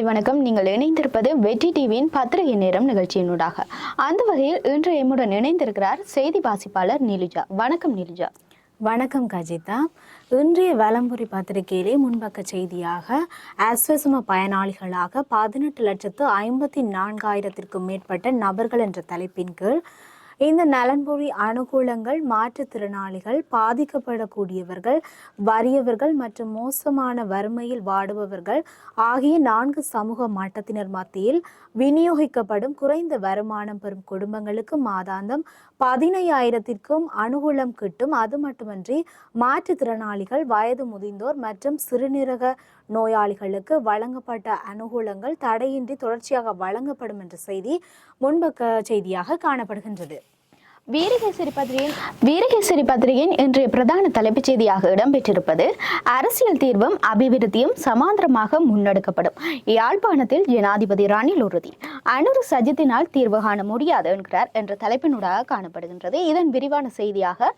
காலை வணக்கம். நீங்கள் இணைந்திருப்பது வெற்றி டிவியின் பத்திரிகை நேரம் நிகழ்ச்சியினூடாக. அந்த வகையில் இன்று எம்முடன் இணைந்திருக்கிறார் செய்தி வாசிப்பாளர் நிலுஜா. வணக்கம் நிலுஜா. வணக்கம் கஜிதா. இன்றைய வலம்புரி பத்திரிகையிலே முன்பக்க செய்தியாக அஸ்வசம பயனாளிகளாக பதினெட்டு லட்சத்து ஐம்பத்தி நான்காயிரத்திற்கும் மேற்பட்ட நபர்கள் என்ற தலைப்பின் கீழ் இந்த நலன்புரி அனுகூலங்கள் மாற்றுத்திறனாளிகள் பாதிக்கப்படக்கூடியவர்கள் வறியவர்கள் மற்றும் மோசமான வறுமையில் வாடுபவர்கள் ஆகிய நான்கு சமூக மட்டத்தினர் மத்தியில் விநியோகிக்கப்படும் குறைந்த வருமானம் பெறும் குடும்பங்களுக்கு மாதாந்தம் பதினையாயிரத்திற்கும் அனுகூலம் கிட்டும். அது மட்டுமன்றி மாற்றுத்திறனாளிகள் வயது முதிர்ந்தோர் மற்றும் சிறுநீரக நோயாளிகளுக்கு வழங்கப்பட்ட அனுகூலங்கள் தடையின்றி தொடர்ச்சியாக வழங்கப்படும் என்ற செய்தி முன்பக்க செய்தியாக காணப்படுகின்றது. வீரகேசரி பத்திரிகையின் வீரகேசரி பத்திரிகையின் இன்றைய பிரதான தலைப்புச் செய்தியாக இடம்பெற்றிருப்பது அரசியல் தீர்வும் அபிவிருத்தியும் சமாந்தரமாக முன்னெடுக்கப்படும். யாழ்ப்பாணத்தில் ஜனாதிபதி ரணில் உறுதி. அனுறு சஜித்தினால் தீர்வு காண முடியாது என்கிறார் என்ற தலைப்பினூடாக காணப்படுகின்றது. இதன் விரிவான செய்தியாக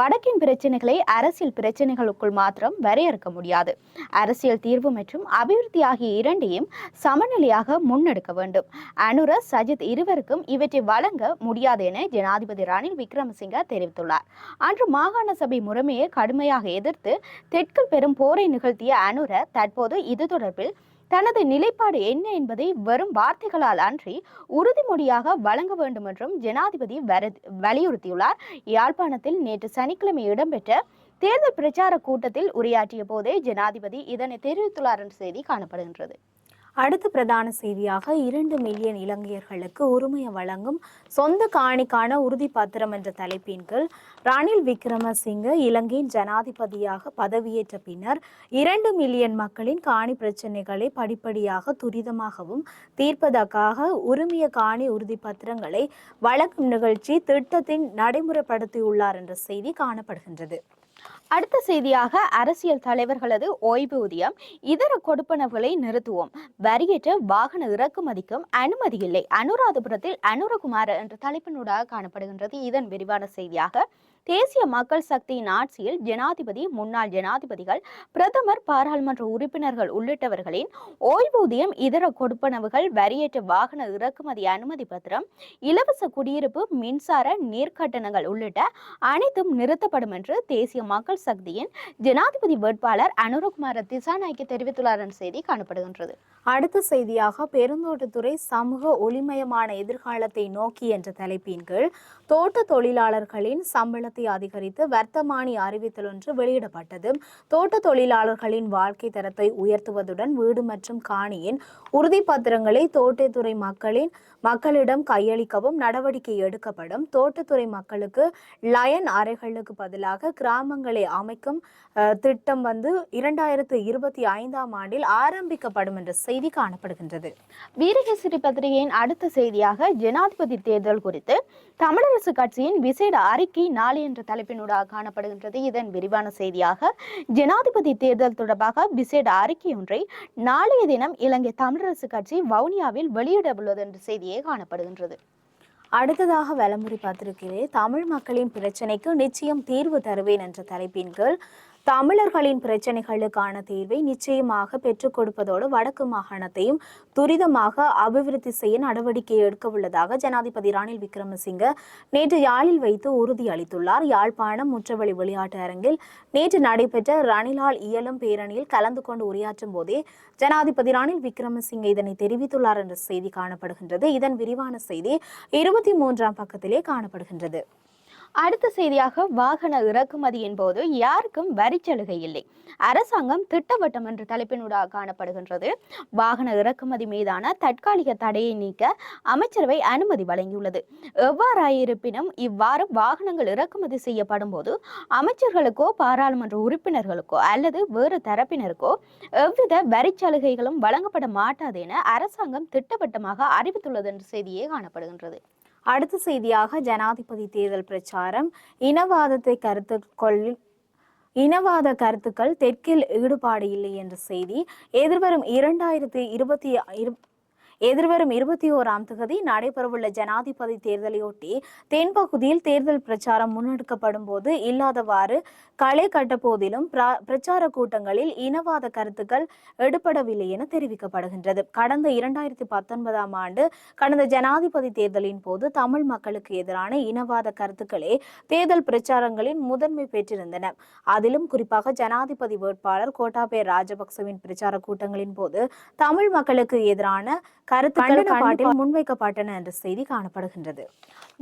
வடக்கின் பிரச்சனைகளை அரசியல் பிரச்சனைகளுக்குள் மாத்திரம் வரையறுக்க முடியாது. அரசியல் தீர்வு மற்றும் அபிவிருத்தி ஆகிய இரண்டையும் சமநிலையாக முன்னெடுக்க வேண்டும். அனுர சஜித் இருவருக்கும் இவற்றை வழங்க முடியாது என ஜனாதிபதி ரணில் விக்ரமசிங்க தெரிவித்துள்ளார். அன்று மாகாண சபை முறைமையை கடுமையாக எதிர்த்து தெற்கில் பெரும் போரை நிகழ்த்திய அனுர தற்போது இது தொடர்பில் தனது நிலைப்பாடு என்ன என்பதை வெறும் வார்த்தைகளால் அன்றி உறுதிமொழியாக வழங்க வேண்டும் என்றும் ஜனாதிபதி வலியுறுத்தியுள்ளார். யாழ்ப்பாணத்தில் நேற்று சனிக்கிழமை இடம்பெற்ற தேர்தல் பிரச்சார கூட்டத்தில் உரையாற்றிய போதே ஜனாதிபதி இதனை தெரிவித்துள்ளார் என்ற செய்தி காணப்படுகின்றது. அடுத்த பிரதான செய்தியாக இரண்டு மில்லியன் இலங்கையர்களுக்கு உரிமையை வழங்கும் சொந்த காணிக்கான உறுதிப்பத்திரம் என்ற தலைப்பின் கீழ் ரணில் விக்ரமசிங்க இலங்கையின் ஜனாதிபதியாக பதவியேற்ற பின்னர் இரண்டு மில்லியன் மக்களின் காணி பிரச்சினைகளை படிப்படியாக துரிதமாகவும் தீர்ப்பதற்காக உரிமைய காணி உறுதிப்பத்திரங்களை வழங்கும் நிகழ்ச்சி திட்டத்தின் நடைமுறைப்படுத்தியுள்ளார் என்ற செய்தி காணப்படுகின்றது. அடுத்த செய்தியாக அரசியல் தலைவர்களது ஓய்வூதியம் இதர கொடுப்பனவுகளை நிறுத்துவோம். வரியற்ற வாகன இறக்குமதிக்கும் அனுமதி இல்லை. அனுராதபுரத்தில் அனுரகுமார என்ற தலைப்பினூடாக காணப்படுகின்றது. இதன் விரிவான செய்தியாக தேசிய மக்கள் சக்தியின் ஆட்சியில் ஜனாதிபதி முன்னாள் ஜனாதிபதிகள் பிரதமர் பாராளுமன்ற உறுப்பினர்கள் உள்ளிட்டவர்களின் ஓய்வூதியம் இதர கொடுப்பனவுகள் வரியேற்ற வாகன இறக்குமதி அனுமதி பத்திரம் இலவச குடியிருப்பு மின்சார நீர்க்கட்டணங்கள் உள்ளிட்ட அனைத்தும் நிறுத்தப்படும் என்று தேசிய மக்கள் சக்தியின் ஜனாதிபதி வேட்பாளர் அனுரகுமார திசாநாய்க்கு தெரிவித்துள்ளார் செய்தி காணப்படுகின்றது. அடுத்த செய்தியாக பெருந்தோட்டத்துறை சமூக ஒளிமயமான எதிர்காலத்தை நோக்கி என்ற தலைப்பின் கீழ் தோட்ட தொழிலாளர்களின் சம்பளத்தை உற்பத்தி அதிகரித்து வர்த்தமானி அறிவித்தல் ஒன்று வெளியிடப்பட்டது. தோட்ட தொழிலாளர்களின் வாழ்க்கை தரத்தை உயர்த்துவதுடன் வீடு மற்றும் காணியின் உறுதிப்பத்திரங்களை தோட்டத்துறை மக்களின் மக்களிடம் கையளிக்கவும் நடவடிக்கை எடுக்கப்படும். தோட்டத்துறை மக்களுக்கு லயன் அறைகளுக்கு பதிலாக கிராமங்களை அமைக்கும் திட்டம் வந்து இரண்டாயிரத்து இருபத்தி ஐந்தாம் ஆண்டில் ஆரம்பிக்கப்படும் என்ற செய்தி காணப்படுகின்றது. வீரகேசரி பத்திரிகையின் அடுத்த செய்தியாக ஜனாதிபதி தேர்தல் குறித்து தமிழரசு கட்சியின் விசேட அறிக்கை நாளை என்ற தலைப்பினூடாக காணப்படுகின்றது. இதன் விரிவான செய்தியாக ஜனாதிபதி தேர்தல் தொடர்பாக விசேட அறிக்கை ஒன்றை நாளைய தினம் இலங்கை தமிழரசு கட்சி வவுனியாவில் வெளியிட உள்ளது என்ற செய்தியே காணப்படுகின்றது. அடுத்ததாக வலமுறை பார்த்திருக்கிறேன். தமிழ் மக்களின் பிரச்சனைக்கு நிச்சயம் தீர்வு தருவேன் என்ற தலைப்பின் கீழ் தமிழர்களின் பிரச்சனைகளுக்கான தீர்வை நிச்சயமாக பெற்றுக் கொடுப்பதோடு வடக்கு மாகாணத்தையும் துரிதமாக அபிவிருத்தி செய்ய நடவடிக்கை எடுக்க உள்ளதாக ஜனாதிபதி ரணில் விக்ரமசிங்க நேற்று யாழில் வைத்து உறுதியளித்துள்ளார். யாழ்ப்பாணம் முற்றவழி விளையாட்டு அரங்கில் நேற்று நடைபெற்ற ரணிலால் இயலும் பேரணியில் கலந்து கொண்டு உரையாற்றும் போதே ஜனாதிபதி ரணில் விக்ரமசிங்க இதனை தெரிவித்துள்ளார் என்ற செய்தி காணப்படுகின்றது. இதன் விரிவான செய்தி இருபத்தி மூன்றாம் பக்கத்திலே காணப்படுகின்றது. அடுத்த செய்தியாக வாகன இறக்குமதியின் போது யாருக்கும் வரிச்சலுகை இல்லை. அரசாங்கம் திட்டவட்டம் என்ற தலைப்பினூடாக காணப்படுகின்றது. வாகன இறக்குமதி மீதான தற்காலிக தடையை நீக்க அமைச்சரவை அனுமதி வழங்கியுள்ளது. எவ்வாறாயிருப்பினும் இவ்வாறு வாகனங்கள் இறக்குமதி செய்யப்படும் போது அமைச்சர்களுக்கோ பாராளுமன்ற உறுப்பினர்களுக்கோ அல்லது வேறு தரப்பினருக்கோ எவ்வித வரிச்சலுகைகளும் வழங்கப்பட மாட்டாது என அரசாங்கம் திட்டவட்டமாக அறிவித்துள்ளது என்ற செய்தியே காணப்படுகின்றது. அடுத்த செய்தியாக ஜனாதிபதி தேர்தல் பிரச்சாரம். இனவாதத்தை கருத்துக்கொள் இனவாத கருத்துக்கள் தெற்கில் ஈடுபாடு இல்லை என்ற செய்தி. எதிர்வரும் இரண்டாயிரத்தி இருபத்தி இரு எதிர்வரும் இருபத்தி ஓராம் தேதி நடைபெறவுள்ள ஜனாதிபதி தேர்தலையொட்டி தென்பகுதியில் தேர்தல் பிரச்சாரம் முன்னெடுக்கப்படும் போது இல்லாதவாறு களை கட்ட போதிலும் பிரா- பிரச்சார கூட்டங்களில் இனவாத கருத்துக்கள் எடுபடவில்லை என தெரிவிக்கப்படுகின்றது. கடந்த இரண்டாயிரத்தி பத்தொன்பதாம் ஆண்டு கடந்த ஜனாதிபதி தேர்தலின் போது தமிழ் மக்களுக்கு எதிரான இனவாத கருத்துக்களே தேர்தல் பிரச்சாரங்களின் முதன்மை பெற்றிருந்தன. அதிலும் குறிப்பாக ஜனாதிபதி வேட்பாளர் கோட்டாபே ராஜபக்சவின் பிரச்சார கூட்டங்களின் போது தமிழ் மக்களுக்கு எதிரான கருத்துக்கள் பாட்டில் முன்வைக்கப்பட்டன என்ற செய்தி காணப்படுகின்றது.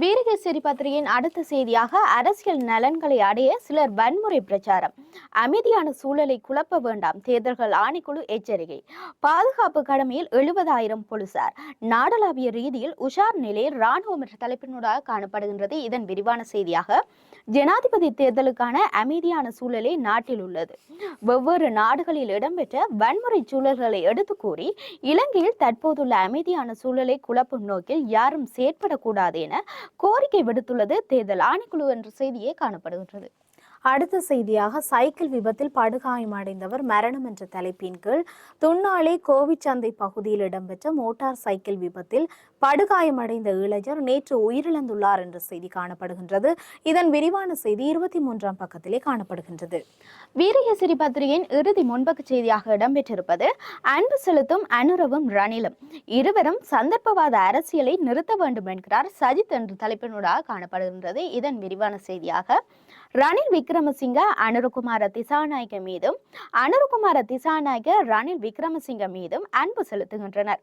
வீரகேசரி பத்திரிகையின் அடுத்த செய்தியாக அரசியல் நலன்களை அடைய சிலர் வன்முறை பிரச்சாரம். அமைதியான சூழலை குழப்ப வேண்டாம். தேர்தல்கள் ஆணைக்குழு எச்சரிக்கை. பாதுகாப்பு கடமையில் எழுபதாயிரம் போலீசார். நாடளாவிய ரீதியில் உஷார் நிலையில் ராணுவம் என்ற தலைப்பினூடாக காணப்படுகின்றது. இதன் விரிவான செய்தியாக ஜனாதிபதி தேர்தலுக்கான அமைதியான சூழலே நாட்டில் உள்ளது. வெவ்வேறு நாடுகளில் இடம்பெற்ற வன்முறை சூழல்களை எடுத்து கூறி இலங்கையில் தற்போதுள்ள அமைதியான சூழலை குழப்பும் நோக்கில் யாரும் செயற்படக்கூடாது என கோரிக்கை விடுத்துள்ளது தேர்தல் ஆணைக்குழு என்ற செய்தியே காணப்படுகின்றது. அடுத்த செய்தியாக சைக்கிள் விபத்தில் படுகாயமடைந்தவர் மரணம் என்ற தலைப்பின் கீழ் துன்னாலே கோவிச்சந்தை பகுதியில் இடம்பெற்ற மோட்டார் சைக்கிள் விபத்தில் படுகாயமடைந்த இளைஞர் நேற்று உயிரிழந்துள்ளார் என்ற செய்தி காணப்படுகின்றது. இதன் விரிவான செய்தி இருபத்தி மூன்றாம் பக்கத்திலே காணப்படுகின்றது. வீரகேசரி பத்திரிகையின் இறுதி முன்பக்க செய்தியாக இடம்பெற்றிருப்பது அன்பு செலுத்தும் அனுரவும் ரணிலும். இருவரும் சந்தர்ப்பவாத அரசியலை நிறுத்த வேண்டும் என்கிறார் சஜித் என்ற தலைப்பினூடாக காணப்படுகின்றது. இதன் விரிவான செய்தியாக ரணில் விக்ரமசிங்க அனுருகுமார திசாநாயக மீதும் அனுருகுமார திசாநாயக ரணில் விக்ரமசிங்க மீதும் அன்பு செலுத்துகின்றனர்.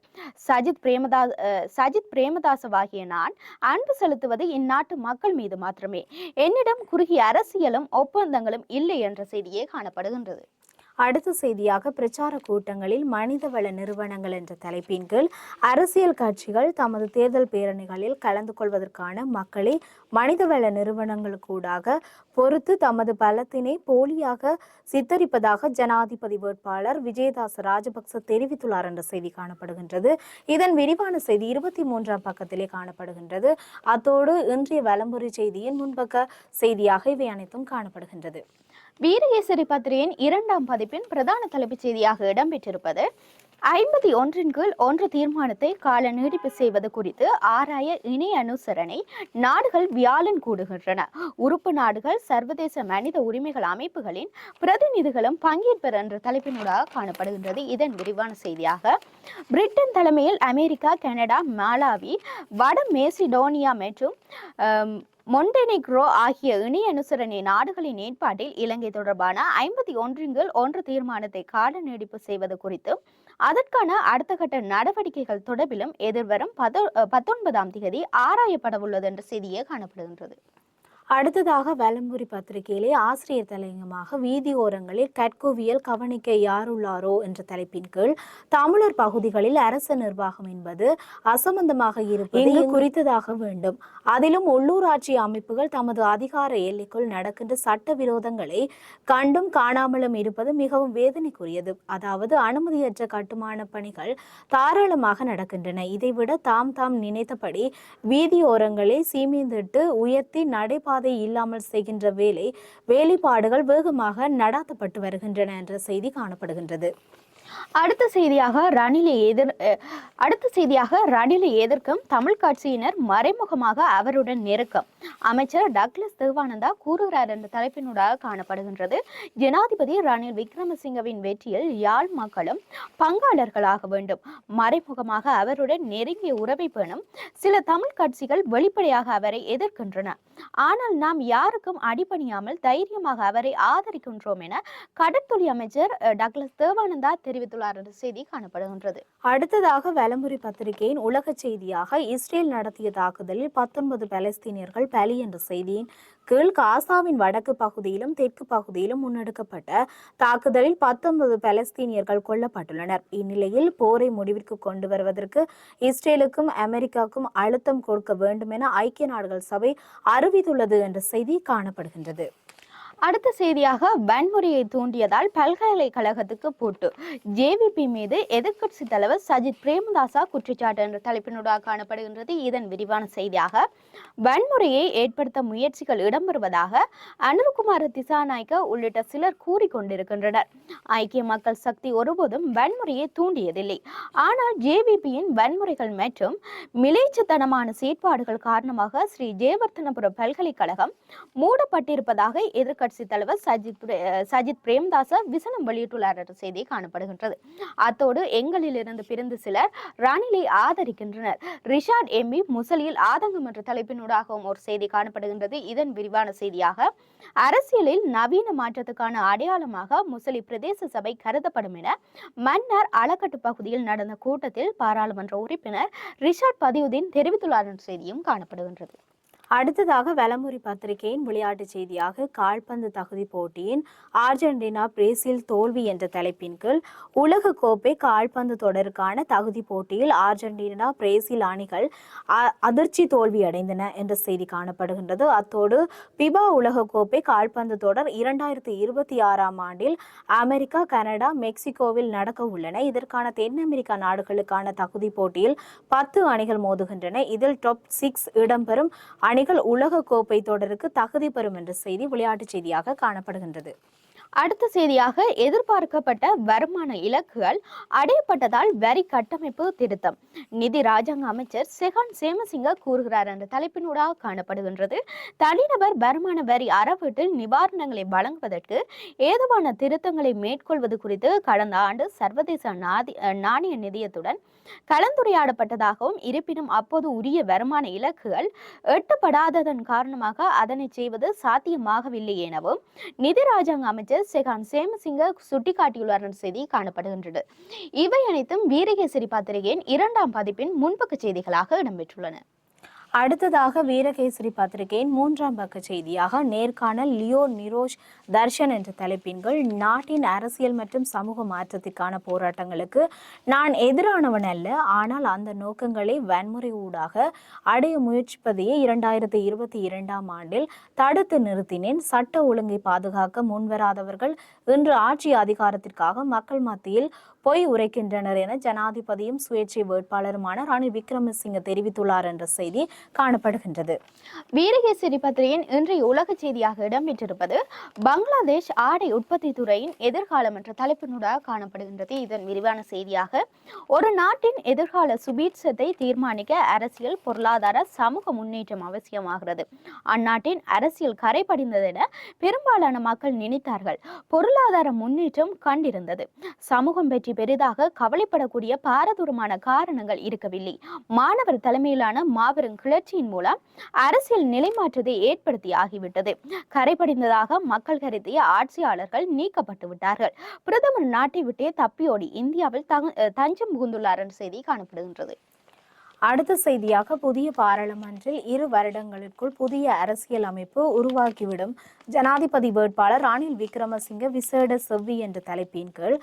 சஜித் பிரேமதாஸ் சஜித் பிரேமதாசவாகிய நான் அன்பு செலுத்துவது இந்நாட்டு மக்கள் மீது மாத்திரமே. என்னிடம் குறுகிய அரசியலும் ஒப்பந்தங்களும் இல்லை என்ற செய்தியே காணப்படுகின்றது. அடுத்த செய்தியாக பிரச்சார கூட்டங்களில் மனிதவள நிறுவனங்கள் என்ற தலைப்பின் கீழ் அரசியல் கட்சிகள் தமது தேர்தல் பேரணிகளில் கலந்து கொள்வதற்கான மக்களை மனிதவள நிறுவனங்களுக்கூடாக பொறுத்து தமது பலத்தினை போலியாக சித்தரிப்பதாக ஜனாதிபதி வேட்பாளர் விஜயதாஸ் ராஜபக்ச தெரிவித்துள்ளார் என்ற செய்தி காணப்படுகின்றது. இதன் விரிவான செய்தி இருபத்தி மூன்றாம் பக்கத்திலே காணப்படுகின்றது. அத்தோடு இன்றைய வலம்புரி செய்தியின் முன்பக்க செய்தியாக இவை அனைத்தும் காணப்படுகின்றது. வீரகேசரி பத்திரிகையின் இரண்டாம் பதிப்பின் பிரதான தலைப்புச் செய்தியாக இடம்பெற்றிருப்பது ஐம்பத்தி ஒன்றின் கீழ் ஒன்று தீர்மானத்தை கால நீடிப்பு செய்வது குறித்து ஆராய இணை அனுசரணை நாடுகள் வியாழன் கூடுகின்றன. உறுப்பு நாடுகள் சர்வதேச மனித உரிமைகள் அமைப்புகளின் பிரதிநிதிகளும் பங்கேற்பர் என்ற தலைப்பினூடாக காணப்படுகின்றது. இதன் விரிவான செய்தியாக பிரிட்டன் தலைமையில் அமெரிக்கா கனடா மாலாவி வட மேசிடோனியா மற்றும் மொண்டெனிக்ரோ ஆகிய இணை அனுசரணை நாடுகளின் ஏற்பாட்டில் இலங்கை தொடர்பான ஐம்பத்தி ஒன்றின் கீழ் ஒன்று தீர்மானத்தை கால நீடிப்பு செய்வது குறித்து அதற்கான அடுத்த கட்ட நடவடிக்கைகள் தொடர்பிலும் எதிர்வரும் பத்தொன்பதாம் தேதி ஆராயப்படவுள்ளது என்ற செய்தியே காணப்படுகின்றது. அடுத்ததாக வலம்புரி பத்திரிகையிலே ஆசிரியர் தலையங்கமாக வீதி ஓரங்களில் கற்கோவியல் கவனிக்க யாருள்ளாரோ என்ற தலைப்பின் கீழ் தமிழர் பகுதிகளில் அரசு நிர்வாகம் என்பது அசம்பந்தமாக இருப்பது குறித்ததாக வேண்டும். அதிலும் உள்ளூராட்சி அமைப்புகள் தமது அதிகார எல்லைக்குள் நடக்கின்ற சட்ட விரோதங்களை கண்டும் காணாமலும் இருப்பது மிகவும் வேதனைக்குரியது. அதாவது அனுமதியற்ற கட்டுமான பணிகள் தாராளமாக நடக்கின்றன. இதைவிட தாம் தாம் நினைத்தபடி வீதியோரங்களை சீமேந்திட்டு உயர்த்தி நடைபாதை இல்லாமல் செய்கின்ற வேலை வேலைப்பாடுகள் வேகமாக நடாத்தப்பட்டு வருகின்றன என்ற செய்தி காணப்படுகின்றது. அடுத்த செய்தியாக ரணிலை எதிர் அடுத்த செய்தியாக ரணிலை எதிர்க்கும் தமிழ் கட்சியினர் மறைமுகமாக அவருடன் நெருக்கம். அமைச்சர் டக்ளஸ் தேவானந்தா கூறுகிறார் என்ற தலைப்பினூடாக காணப்படுகின்றது. ஜனாதிபதி ரணில் விக்ரமசிங்கவின் வெற்றியில் யாழ் மக்களும் பங்காளர்களாக வேண்டும். மறைமுகமாக அவருடன் நெருங்கிய உறவை பேணும் சில தமிழ் கட்சிகள் வெளிப்படையாக அவரை எதிர்க்கின்றன. ஆனால் நாம் யாருக்கும் அடிபணியாமல் தைரியமாக அவரை ஆதரிக்கின்றோம் என கடற்தொழில் அமைச்சர் டக்ளஸ் தேவானந்தா தெரிவித்துள்ளார். என்ற செய்தி காணப்படுகின்றது. அடுத்ததாக வலம்புரி பத்திரிகையின் உலக செய்தியாக இஸ்ரேல் நடத்திய தாக்குதலில் பத்தொன்பது பலஸ்தீனியர்கள் பலி என்ற செய்தியின் கீழ் காசாவின் வடக்கு பகுதியிலும் தெற்கு பகுதியிலும் முன்னெடுக்கப்பட்ட தாக்குதலில் பத்தொன்பது பலஸ்தீனியர்கள் கொல்லப்பட்டுள்ளனர். இந்நிலையில் போரை முடிவிற்கு கொண்டு வருவதற்கு இஸ்ரேலுக்கும் அமெரிக்காவுக்கும் அழுத்தம் கொடுக்க வேண்டும் என ஐக்கிய நாடுகள் சபை அறிவித்துள்ளது என்ற செய்தி காணப்படுகின்றது. அடுத்த செய்தியாக வன்முறையை தூண்டியதால் பல்கலைக்கழகத்துக்கு பூட்டு. ஜேவிபி மீது எதிர்க்கட்சி தலைவர் சஜித் பிரேமதாசா குற்றச்சாட்டு என்ற தலைப்பினூடாக காணப்படுகின்றது. இதன் விரிவான செய்தியாக வன்முறையை ஏற்படுத்த முயற்சிகள் இடம்பெறுவதாக அனுர்குமார் திசாநாயக்க உள்ளிட்ட சிலர் கூறிக்கொண்டிருக்கின்றனர். ஐக்கிய மக்கள் சக்தி ஒருபோதும் வன்முறையை தூண்டியதில்லை. ஆனால் ஜேவிபியின் வன்முறைகள் மற்றும் மிலேச்சத்தனமான செயற்பாடுகள் காரணமாக ஸ்ரீ ஜெயவர்த்தனபுர பல்கலைக்கழகம் மூடப்பட்டிருப்பதாக கட்சி தலைவர் சஜித் சஜித் பிரேம்தாச விசனம் வெளியிட்டுள்ளார் என்ற செய்தி காணப்படுகின்றது. அத்தோடு எங்களிலிருந்து பிரிந்து சிலர் ரணிலை ஆதரிக்கின்றனர். ரிஷாட் எம்பி முசலியில் ஆதங்கம் என்ற தலைப்பினூடாகவும் ஒரு செய்தி காணப்படுகின்றது. இதன் விரிவான செய்தியாக அரசியலில் நவீன மாற்றத்துக்கான அடையாளமாக முசலி பிரதேச சபை கருதப்படும் என மன்னர் அளக்கட்டு பகுதியில் நடந்த கூட்டத்தில் பாராளுமன்ற உறுப்பினர் ரிஷாட் பதியுதீன் தெரிவித்துள்ளார் என்ற செய்தியும் காணப்படுகின்றது. அடுத்ததாக வலமுறை பத்திரிகையின் விளையாட்டுச் செய்தியாக கால்பந்து தகுதி போட்டியின் அர்ஜென்டினா பிரேசில் தோல்வி என்ற தலைப்பின் கீழ் உலக கோப்பை கால்பந்து தொடருக்கான தகுதி போட்டியில் அர்ஜென்டினா பிரேசில் அணிகள் அ- அதிர்ச்சி தோல்வி அடைந்தன என்ற செய்தி காணப்படுகின்றது. அத்தோடு பிபா உலக கோப்பை கால்பந்து தொடர் இரண்டாயிரத்தி இருபத்தி ஆறாம் ஆண்டில் அமெரிக்கா கனடா மெக்சிகோவில் நடக்க உள்ளன. இதற்கான தென் அமெரிக்கா நாடுகளுக்கான தகுதி போட்டியில் பத்து அணிகள் மோதுகின்றன. இதில் டாப் சிக்ஸ் இடம்பெறும் அணிகள் உலக கோப்பை தொடருக்கு தகுதி பெறும் என்ற செய்தி விளையாட்டு செய்தியாக காணப்படுகின்றது. அடுத்த செய்தியாக எதிர்பார்க்கப்பட்ட வருமான இலக்குகள் அடையப்பட்டதால் வரி கட்டமைப்பு திருத்தம். நிதி ராஜாங்க அமைச்சர் செகான் சேமசிங்க கூறுகிறார் என்ற தலைப்பினூடாக காணப்படுகின்றது. தனிநபர் வருமான வரி அறவீட்டில் நிவாரணங்களை வழங்குவதற்கு ஏதுவான திருத்தங்களை மேற்கொள்வது குறித்து கடந்த ஆண்டு சர்வதேச நாதி நாணய நிதியத்துடன் கலந்துரையாடப்பட்டதாகவும் இருப்பினும் அப்போது உரிய வருமான இலக்குகள் எட்டப்படாததன் காரணமாக அதனை செய்வது சாத்தியமாகவில்லை எனவும் நிதி ராஜாங்க அமைச்சர் செகான் சேமசிங்க சுட்டிக்காட்டியுள்ளார் செய்தி காணப்படுகின்றது. இவை அனைத்தும் வீரகேசரி பத்திரிகையின் இரண்டாம் பதிப்பின் முன்பக்க செய்திகளாக இடம்பெற்றுள்ளன. அடுத்ததாக வீரகேசரி பத்திரிகையின் மூன்றாம் பக்க செய்தியாக நேர்காணல் லியோ நிரோஷ் தர்ஷன் என்ற தலைப்பின் நாட்டின் அரசியல் மற்றும் சமூக மாற்றத்திற்கான போராட்டங்களுக்கு நான் எதிரானவன் அல்ல. ஆனால் அந்த நோக்கங்களை வன்முறை ஊடாக அடைய முயற்சிப்பதையே இரண்டாயிரத்தி இருபத்தி இரண்டாம் ஆண்டில் தடுத்து நிறுத்தினேன். சட்ட ஒழுங்கை பாதுகாக்க முன்வராதவர்கள் இன்று ஆட்சி அதிகாரத்திற்காக மக்கள் மத்தியில் பொய் உரைக்கின்றனர் என ஜனாதிபதியும் சுயேட்சை வேட்பாளருமான ரணில் விக்ரமசிங்க தெரிவித்துள்ளார் என்ற செய்தி காணப்படுகின்றது. வீரகேசரி பத்திரிகையின் இன்றைய உலக செய்தியாக இடம்பெற்றிருப்பது பங்களாதேஷ் ஆடை உற்பத்தி துறையின் எதிர்காலம் என்ற தலைப்பினூடாக காணப்படுகின்றது. இதன் விரிவான செய்தியாக ஒரு நாட்டின் எதிர்கால சுபீட்சத்தை தீர்மானிக்க அரசியல் பொருளாதார சமூக முன்னேற்றம் அவசியமாகிறது. அந்நாட்டின் அரசியல் கரைபடிந்ததென பெரும்பாலான மக்கள் நினைத்தார்கள். பொருளாதார முன்னேற்றம் கண்டிருந்தது. சமூகம் பற்றி பெரிதாக கவலைப்படக்கூடிய பாரதூரமான காரணங்கள் இருக்கவில்லை. மாணவர் தலைமையிலான மாபெரும் கிளர்ச்சியின் மூலம் அரசியல் நிலைமாற்றத்தை ஏற்படுத்தி ஆகிவிட்டது. கரைபடிந்ததாக மக்கள் கருதிய ஆட்சியாளர்கள் நீக்கப்பட்டு விட்டார்கள். பிரதமர் நாட்டை விட்டே தப்பியோடி இந்தியாவில் தஞ்சம் புகுந்துள்ளார் என்ற செய்தி காணப்படுகின்றது. அடுத்த செய்தியாக புதிய பாராளுமன்றில் இரு வருடங்களுக்குள் புதிய அரசியல் அமைப்பு உருவாக்கிவிடும் ஜனாதிபதி வேட்பாளர் ரணில் விக்ரமசிங்க விசேட செவ்வி என்ற தலைப்பின் கீழ்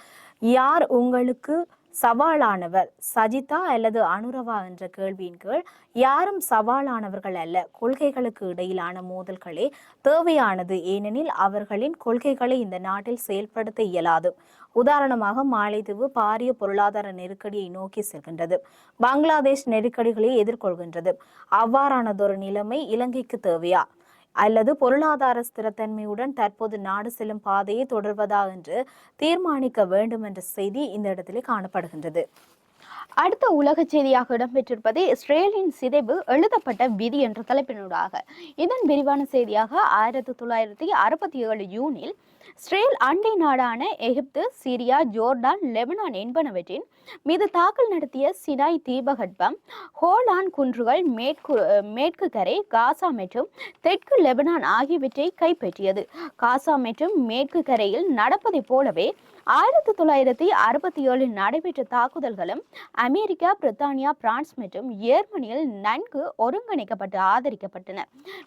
யார் உங்களுக்கு சவாலானவர்? சஜிதா அல்லது அனுரவா என்ற கேள்வியின் கீழ் யாரும் சவாலானவர்கள் அல்ல. கொள்கைகளுக்கு இடையிலான மோதல்களே தேவையானது. ஏனெனில் அவர்களின் கொள்கைகளை இந்த நாட்டில் செயல்படுத்த இயலாது. உதாரணமாக மாலைதீவு பாரிய பொருளாதார நெருக்கடியை நோக்கி செல்கின்றது. பங்களாதேஷ் நெருக்கடிகளை எதிர்கொள்கின்றது. அவ்வாறானதொரு நிலைமை இலங்கைக்கு தேவையா? அல்லது பொருளாதார ஸ்திரத்தன்மையுடன் தற்போது நாடு செல்லும் பாதையை தொடர்வதா என்று தீர்மானிக்க வேண்டும் என்ற செய்தி இந்த இடத்திலே காணப்படுகின்றது. அடுத்த உலக செய்தியாக இடம்பெற்றிருப்பது இஸ்ரேலின் சிதைவு எழுதப்பட்ட விதி என்ற தலைப்பினூடாக. இதன் விரிவான செய்தியாக ஆயிரத்தி தொள்ளாயிரத்தி அறுபத்தி ஏழு ஜூனில் இஸ்ரேல் அண்டை நாடான எகிப்து சிரியா ஜோர்டான் லெபனான் என்பனவற்றின் மீது தாக்கல் நடத்திய சினாய் தீபகற்பம் ஹோலான் குன்றுகள் மேற்கு மேற்கு கரை காசா மற்றும் தெற்கு லெபனான் ஆகியவற்றை கைப்பற்றியது. காசா மற்றும் மேற்கு கரையில் நடப்பதைப் போலவே ஆயிரத்தி தொள்ளாயிரத்தி அறுபத்தி ஏழில் நடைபெற்ற தாக்குதல்களும் அமெரிக்கா பிரித்தானியா பிரான்ஸ் மற்றும் ஜெர்மனியில் நன்கு ஒருங்கிணைக்கப்பட்டு ஆதரிக்கப்பட்டன.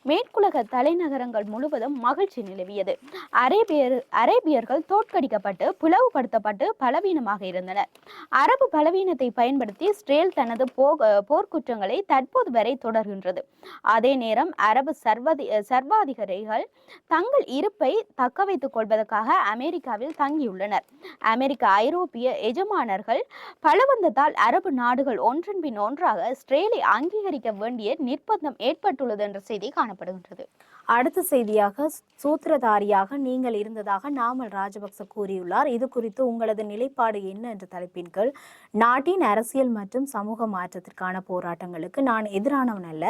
மேற்குலக தலைநகரங்கள் முழுவதும் மகிழ்ச்சி நிலவியது. அரேபியர் அரேபியர்கள் தோற்கடிக்கப்பட்டு பிளவுபடுத்தப்பட்டு பலவீனமாக இருந்தனர். அரபு பலவீனத்தை பயன்படுத்தி இஸ்ரேல் தனது போர்க்குற்றங்களை தற்போது வரை தொடர்கின்றது. அதே நேரம் அரபு சர்வதி சர்வாதிகாரிகள் தங்கள் இருப்பை தக்க வைத்துக் கொள்வதற்காக அமெரிக்காவில் தங்கியுள்ளனர். அமெரிக்க ஐரோப்பிய எஜமானர்கள் பலவந்தத்தால் அரபு நாடுகள் ஒன்றன் பின் ஒன்றாக இஸ்ரேலை அங்கீகரிக்க வேண்டிய நிர்பந்தம் ஏற்பட்டுள்ளது என்ற செய்தி காணப்படுகின்றது. அடுத்த செய்தியாக சூத்திரதாரியாக நீங்கள் இருந்ததாக நாமல் ராஜபக்ச கூறியுள்ளார். இது குறித்து உங்களது நிலைப்பாடு என்ன என்ற தலைப்பின் கீழ் நாட்டின் அரசியல் மற்றும் சமூக மாற்றத்திற்கான போராட்டங்களுக்கு நான் எதிரானவன் அல்ல.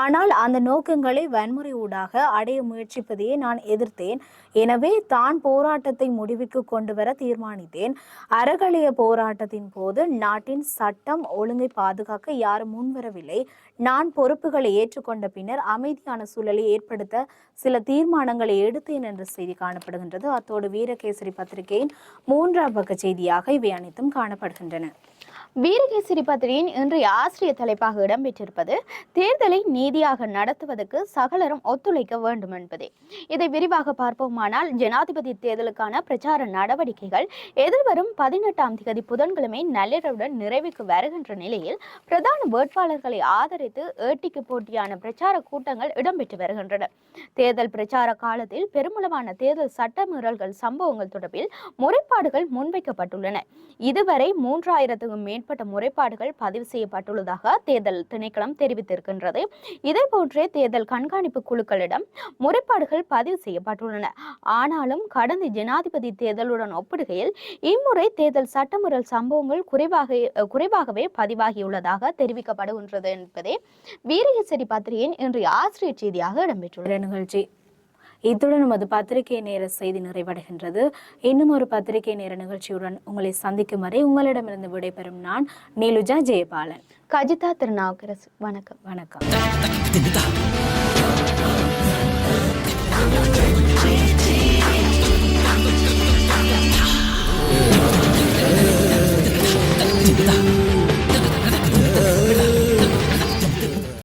ஆனால் அந்த நோக்கங்களை வன்முறை ஊடாக அடைய முயற்சிப்பதையே நான் எதிர்த்தேன். எனவே தான் போராட்டத்தை முடிவுக்கு கொண்டு வர தீர்மானித்தேன். அறகலைய போராட்டத்தின் போது நாட்டின் சட்டம் ஒழுங்கை பாதுகாக்க யாரும் முன்வரவில்லை. நான் பொறுப்புகளை ஏற்றுக்கொண்ட பின்னர் அமைதியான சூழலை ஏற்படுத்த சில தீர்மானங்களை எடுத்தேன் என்ற செய்தி காணப்படுகின்றது. அத்தோடு வீரகேசரி பத்திரிகையின் மூன்றாம் பக்க செய்தியாக இவை அனைத்தும் காணப்படுகிறது இருக்கின்றன வீரகேசரி பத்திரிகையின் இன்றைய ஆசிரியர் தலைப்பாக இடம்பெற்றிருப்பது தேர்தலை நீதியாக நடத்துவதற்கு சகலரும் ஒத்துழைக்க வேண்டும் என்பதே. இதை விரிவாக பார்ப்போமானால் ஜனாதிபதி தேர்தலுக்கான பிரச்சார நடவடிக்கைகள் எதிர்வரும் பதினெட்டாம் தேதி புதன்கிழமை நள்ளிரவுடன் நிறைவுக்கு வருகின்ற நிலையில் பிரதான வேட்பாளர்களை ஆதரித்து ஏட்டிக்கு போட்டியான பிரச்சார கூட்டங்கள் இடம்பெற்று வருகின்றன. தேர்தல் பிரச்சார காலத்தில் பெருமளவான தேர்தல் சட்டமீறல்கள் சம்பவங்கள் தொடர்பில் முறைப்பாடுகள் முன்வைக்கப்பட்டுள்ளன. இதுவரை மூன்றாயிரத்துக்கும் மேற்பட்ட முறைப்பாடுகள் பதிவு செய்யப்பட்டுள்ளதாக தேர்தல் திணைக்களம் தெரிவித்திருக்கின்றது. இதே போன்றே தேர்தல் கண்காணிப்பு குழுக்களிடம் முறைப்பாடுகள் பதிவு செய்யப்பட்டுள்ளன. ஆனாலும் கடந்த ஜனாதிபதி தேர்தலுடன் ஒப்பிடுகையில் இம்முறை தேர்தல் சட்டமுறல் சம்பவங்கள் குறைவாக குறைவாகவே பதிவாகியுள்ளதாக தெரிவிக்கப்படுகின்றது என்பதே வீரகேசரி பத்திரிகையின் இன்றைய ஆசிரியர் செய்தியாக இடம்பெற்றுள்ள நிகழ்ச்சி. இத்துடன் நமது பத்திரிகை நேர செய்தி நிறைவடைகின்றது. இன்னும் ஒரு பத்திரிகை நேர நிகழ்ச்சியுடன் உங்களை சந்திக்கும் வரை உங்களிடமிருந்து விடைபெறும் நான் நீலுஜா ஜெயபாலன். கஜிதா திருநாவுக்கரசு. வணக்கம். வணக்கம்.